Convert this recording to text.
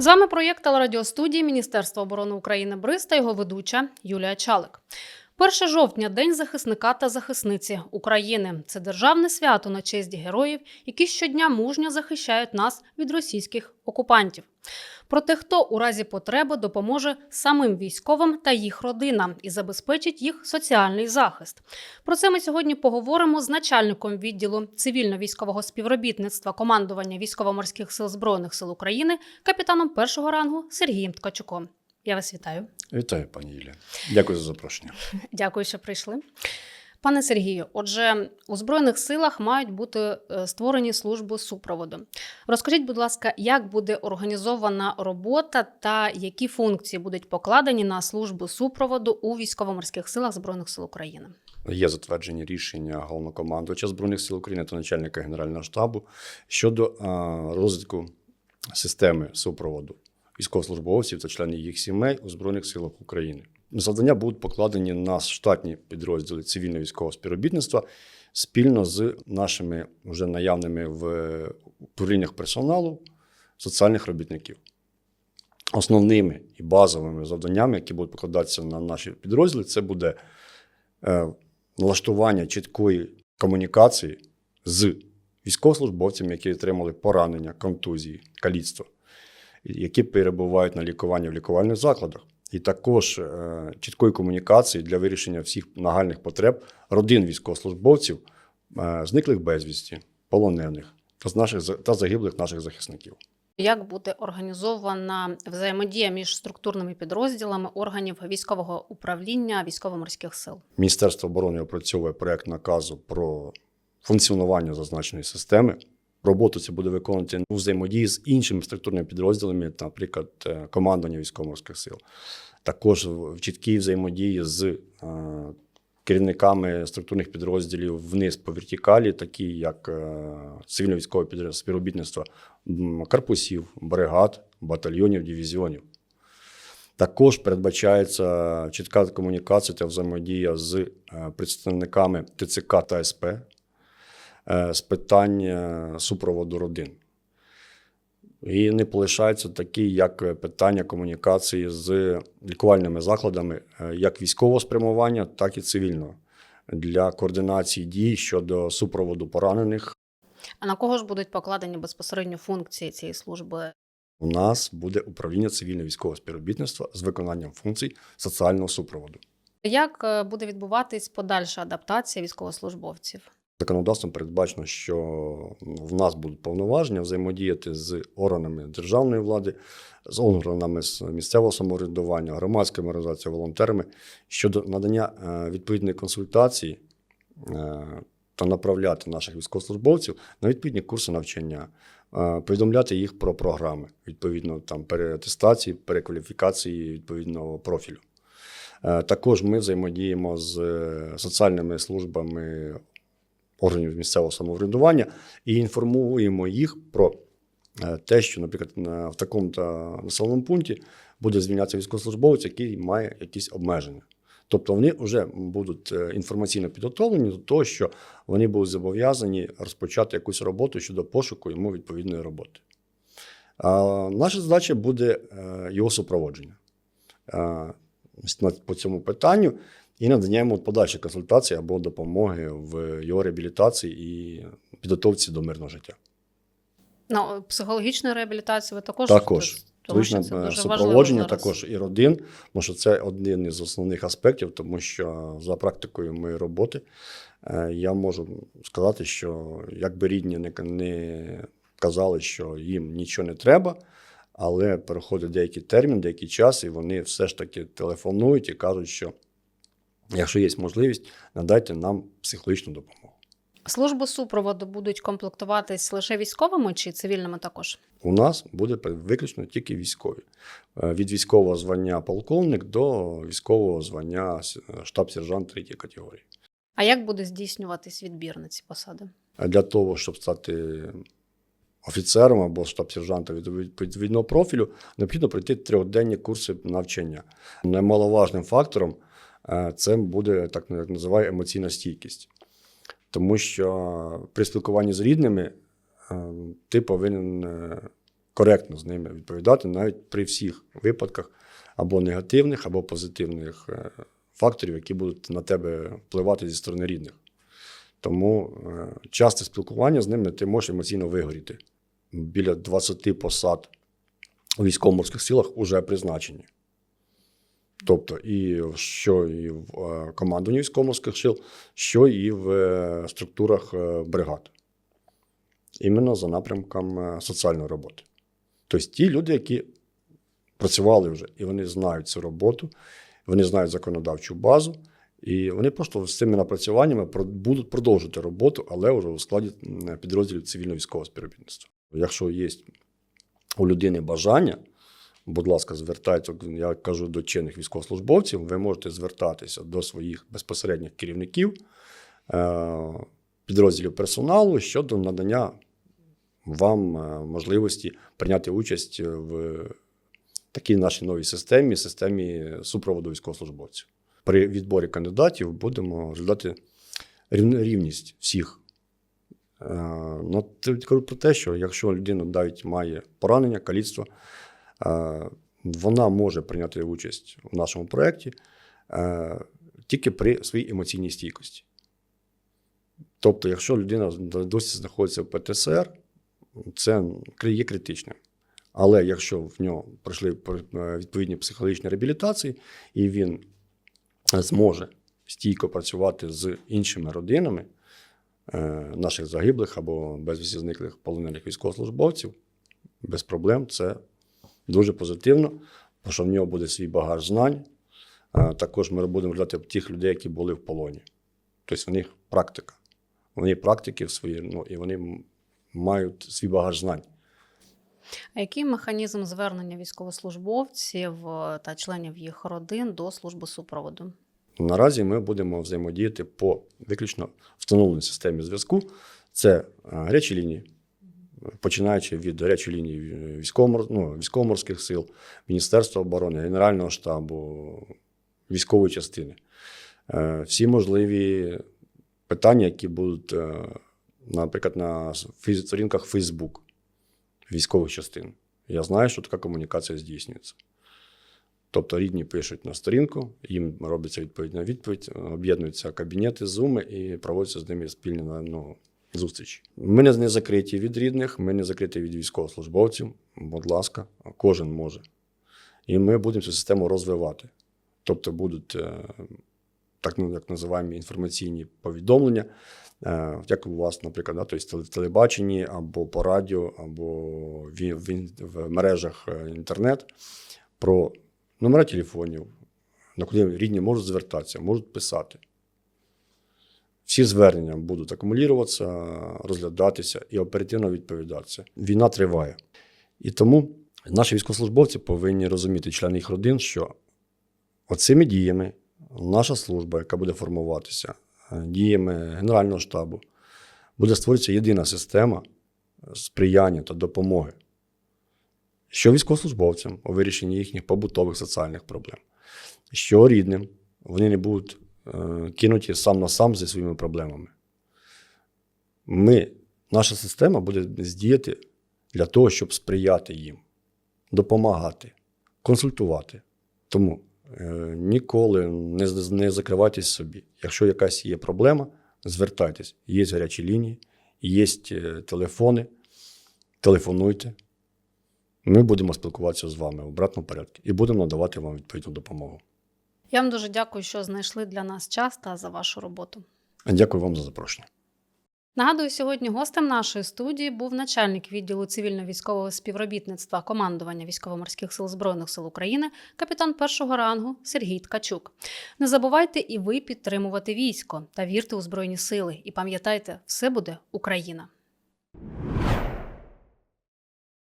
З вами проєкт телерадіостудії Міністерства оборони України БРИЗ та його ведуча Юлія Чалик. 1 жовтня День захисника та захисниці України. Це державне свято на честь героїв, які щодня мужньо захищають нас від російських окупантів. Проте хто у разі потреби допоможе самим військовим та їх родинам і забезпечить їх соціальний захист. Про це ми сьогодні поговоримо з начальником відділу цивільно-військового співробітництва командування військово-морських сил збройних сил України, капітаном першого рангу Сергієм Ткачуком. Я вас вітаю. Вітаю, пані Юлія. Дякую за запрошення. Дякую, що прийшли. Пане Сергію, отже, у Збройних силах мають бути е, створені служби супроводу. Розкажіть, будь ласка, як буде організована робота та які функції будуть покладені на службу супроводу у військово-морських силах Збройних сил України? Є затверджені рішення головнокомандувача Збройних сил України та начальника Генерального штабу щодо розвитку системи супроводу військовослужбовців та членів їх сімей у Збройних силах України. Завдання будуть покладені на штатні підрозділи цивільно-військового співробітництва спільно з нашими вже наявними в управліннях персоналу соціальних робітників. Основними і базовими завданнями, які будуть покладатися на наші підрозділи, це буде е, налаштування чіткої комунікації з військовослужбовцями, які отримали поранення, контузії, каліцтво, які перебувають на лікуванні в лікувальних закладах. І також е, чіткої комунікації для вирішення всіх нагальних потреб родин військовослужбовців, е, зниклих безвісті, полонених та, з наших, та загиблих наших захисників. Як буде організована взаємодія між структурними підрозділами органів військового управління військово-морських сил? Міністерство оборони опрацьовує проект наказу про функціонування зазначеної системи. Роботу це буде виконувати у взаємодії з іншими структурними підрозділами, наприклад, е, командування військово-морських сил. Також в чіткій взаємодії з е, керівниками структурних підрозділів вниз по вертикалі, такі як е, цивільно-військове співробітництво корпусів, бригад, батальйонів, дивізіонів. Також передбачається чітка комунікація та взаємодія з представниками ТЦК та СП з питань е, супроводу родин. І не полишаються такі, як е, питання комунікації з лікувальними закладами, е, як військового спрямування, так і цивільного, для координації дій щодо супроводу поранених. А на кого ж будуть покладені безпосередньо функції цієї служби? У нас буде управління цивільно-військового співробітництва з виконанням функцій соціального супроводу. Як е, буде відбуватись подальша адаптація військовослужбовців? Законодавством передбачено, що в нас будуть повноваження взаємодіяти з органами державної влади, з органами місцевого самоврядування, громадськими організаціями, волонтерами щодо надання е, відповідної консультації е, та направляти наших військовослужбовців на відповідні курси навчання, е, повідомляти їх про програми відповідно там переатестації, перекваліфікації відповідного профілю. Також ми взаємодіємо з соціальними службами органів місцевого самоврядування і інформуємо їх про е, те, що, наприклад, в такому населеному пункті буде звільнятися військовослужбовець, який має якісь обмеження. Тобто вони вже будуть е, інформаційно підготовлені до того, що вони будуть зобов'язані розпочати якусь роботу щодо пошуку йому відповідної роботи. Наша задача буде е, його супроводження по цьому питанню і йому подальші консультації або допомоги в його реабілітації і підготовці до мирного життя. Ну, психологічну реабілітацію ви також Також. тому що це супроводження також і родин, тому що це один із основних аспектів, тому що за практикою моєї роботи е, я можу сказати, що якби рідні не, не казали, що їм нічого не треба, але переходить деякий термін, деякий час, і вони все ж таки телефонують і кажуть, що якщо є можливість, надайте нам психологічну допомогу. Служби супроводу будуть комплектуватись лише військовими чи цивільними також? У нас буде виключно тільки військові. Е, Від військового звання полковник до військового звання штаб-сержант третьої категорії. А як буде здійснюватись відбір на ці посади? А для того, щоб стати офіцером або штаб-сержантом від- відповідного профілю, необхідно пройти трьохденні курси навчання. Немаловажним фактором це буде так як називаю емоційна стійкість. Тому що при спілкуванні з рідними е, ти повинен е, коректно з ними відповідати навіть при всіх випадках або негативних, або позитивних е, факторів, які будуть на тебе впливати зі сторони рідних. Тому е, часте спілкування з ними ти можеш емоційно вигоріти. Біля 20 посад у військово-морських силах вже призначені. Тобто, і що і в е, командуванні військово-морських сил, що і в е, структурах е, бригад. Іменно за напрямком соціальної роботи. Тобто ті люди, які працювали вже, і вони знають цю роботу, вони знають законодавчу базу, і вони просто з цими напрацюваннями будуть продовжувати роботу, але вже у складі підрозділів цивільно-військового співробітництва. Якщо є у людини бажання, будь ласка, звертайтеся, я кажу до чинних військовослужбовців, ви можете звертатися до своїх безпосередніх керівників е, підрозділів персоналу щодо надання вам е, можливості прийняти участь в такій нашій новій системі, системі супроводу військовослужбовців. При відборі кандидатів будемо розглядати рівність всіх. Е, Ну, ти кажу про те, що якщо людина навіть має поранення, каліцтво, вона може прийняти участь у нашому проєкті е, тільки при своїй емоційній стійкості. Тобто, якщо людина досі знаходиться в ПТСР, це є критичним. Але якщо в нього пройшли е, відповідні психологічні реабілітації, і він зможе стійко працювати з іншими родинами е, наших загиблих або безвісті зниклих полонених військовослужбовців, без проблем це дуже позитивно, тому що в нього буде свій багаж знань. Е, Також ми будемо розглядати тих людей, які були в полоні. Тобто в них практика. Вони практики в свої, ну, і вони мають свій багаж знань. А який механізм звернення військовослужбовців е, та членів їх родин до служби супроводу? Наразі ми будемо взаємодіяти по виключно встановленій системі зв'язку. Це е, гарячі лінії, починаючи від гарячої лінії ну, військово-морських сил, Міністерства оборони, Генерального штабу, військової частини. Е, Всі можливі питання, які будуть, е, наприклад, на сторінках Facebook військових частин. Я знаю, що така комунікація здійснюється. Тобто рідні пишуть на сторінку, їм робиться відповідь на відповідь, об'єднуються кабінети, зуми і проводяться з ними спільні ну, зустрічі. Ми не закриті від рідних, ми не закриті від військовослужбовців. Будь ласка, кожен може. І ми будемо цю систему розвивати. Тобто будуть е, так ну, як називаємо інформаційні повідомлення, е, як у вас, наприклад, да, тобто в телебаченні або по радіо, або в, в, в мережах е, інтернет про номера телефонів, на куди рідні можуть звертатися, можуть писати. Всі звернення будуть акумулюватися, розглядатися і оперативно відповідатися. Війна триває. І тому наші військовослужбовці повинні розуміти, члени їх родин, що оцими діями наша служба, яка буде формуватися, е, діями Генерального штабу, буде створюватися єдина система сприяння та допомоги що військовослужбовцям у вирішенні їхніх побутових соціальних проблем, що рідним вони не будуть кинуті сам на сам зі своїми проблемами. Ми, наша система буде здіяти для того, щоб сприяти їм, допомагати, консультувати. Тому е, ніколи не, не закривайтесь собі. Якщо якась є проблема, звертайтесь. Є гарячі лінії, є е, телефони, телефонуйте. Ми будемо спілкуватися з вами в обратному порядку і будемо надавати вам відповідну допомогу. Я вам дуже дякую, що знайшли для нас час та за вашу роботу. Дякую вам за запрошення. Нагадую, сьогодні гостем нашої студії був начальник відділу цивільно-військового співробітництва командування військово-морських сил Збройних сил України, капітан першого рангу Сергій Ткачук. Не забувайте і ви підтримувати військо та вірте у Збройні сили. І пам'ятайте, все буде Україна.